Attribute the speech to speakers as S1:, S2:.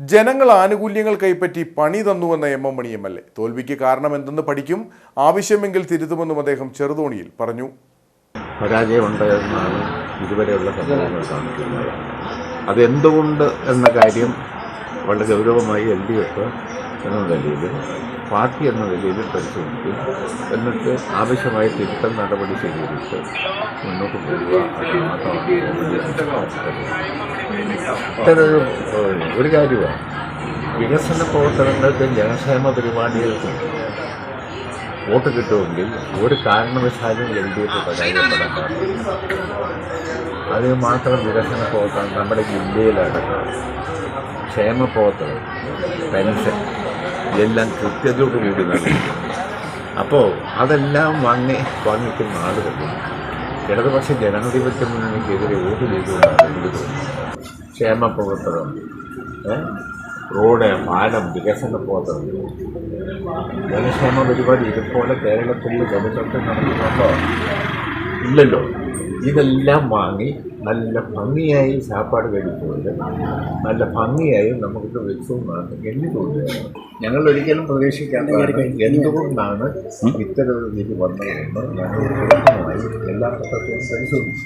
S1: ജനങ്ങൾ ആനുകൂല്യങ്ങൾ കൈപ്പറ്റി പണി തന്നുവെന്ന M M Mani M L A. തോൽവിക്ക് കാരണം എന്തെന്ന് പഠിക്കും. ആവശ്യമെങ്കിൽ തിരുത്തുമെന്നും അദ്ദേഹം ചെറുതോണിയിൽ പറഞ്ഞു.
S2: പരാജയമുണ്ട് എന്നാണ് ഇതുവരെയുള്ള കാണിക്കുന്നത് അതെന്തുകൊണ്ട് എന്ന കാര്യം വളരെ ഗൗരവമായി എൽ ഡി എഫ് എന്ന നിലയിൽ പാർട്ടി എന്ന നിലയിൽ പരിശോധിക്കും. എന്നിട്ട് ആവശ്യമായ തിരുത്തൽ നടപടി സ്വീകരിച്ച് മുന്നോട്ട് പോകുക അത് മാത്രമാണ് ഒരു കാര്യമാണ്. വികസന പ്രവർത്തനങ്ങൾക്കും ജനക്ഷേമ പരിപാടികൾക്കും വോട്ട് കിട്ടുമെങ്കിൽ ഒരു കാരണവശാലും എൽ ഡി എഫ് പരാജയപ്പെടാൻ അത് മാത്രം വികസന പ്രവർത്തനം നമ്മുടെ ജില്ലയിലടക്കം. ക്ഷേമ പ്രവർത്തനം പെൻഷൻ. ഇതെല്ലാം കൃത്യതയോടുകൂടി നൽകും അപ്പോൾ അതെല്ലാം വാങ്ങി വാങ്ങിക്കുന്ന ആളുകൾ ഇടതുപക്ഷ ജനാധിപത്യ മുന്നണിക്കെതിരെ വോട്ട് ചെയ്തുകൊണ്ടാണ് എനിക്ക് തോന്നുന്നത് ക്ഷേമ പ്രവർത്തനം? റോഡ് പാലം വികസന പ്രവർത്തനം. ജനക്ഷേമ പരിപാടി ഇതുപോലെ കേരളത്തിൽ ജനങ്ങൾക്ക് നടക്കുന്നുണ്ടോ ഇല്ലല്ലോ. ഇതെല്ലാം വാങ്ങി നല്ല ഭംഗിയായി ചാപ്പാട് കഴിക്കുന്നത് നല്ല ഭംഗിയായി നമുക്ക് വെച്ചുകൊണ്ടാണ് എനിക്ക് തോന്നുന്നത്. ഞങ്ങൾ ഒരിക്കലും പ്രതീക്ഷിക്കാത്തതാണ് എന്തുകൊണ്ടാണ് രീതി വന്നതെന്ന് ഞങ്ങൾ എല്ലാ ഘട്ടത്തിലും പരിശോധിച്ചു.